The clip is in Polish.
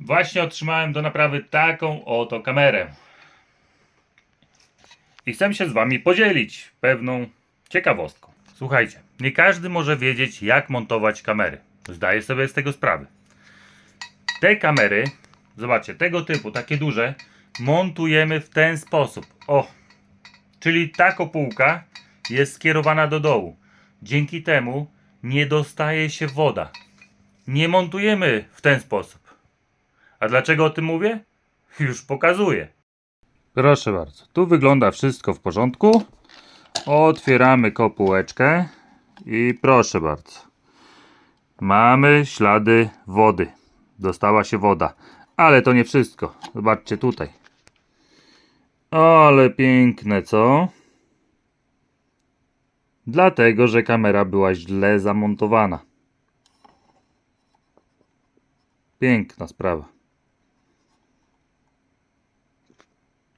Właśnie otrzymałem do naprawy taką oto kamerę. I chcę się z wami podzielić pewną ciekawostką. Słuchajcie, nie każdy może wiedzieć, jak montować kamery. Zdaję sobie z tego sprawę. Te kamery, zobaczcie, tego typu, takie duże, montujemy w ten sposób. O, czyli ta kopułka jest skierowana do dołu. Dzięki temu nie dostaje się woda. Nie montujemy w ten sposób. A dlaczego o tym mówię? Już pokazuję. Proszę bardzo, tu wygląda wszystko w porządku. Otwieramy kopułeczkę i proszę bardzo. Mamy ślady wody. Dostała się woda. Ale to nie wszystko. Zobaczcie tutaj. Ale piękne, co? Dlatego, że kamera była źle zamontowana. Piękna sprawa.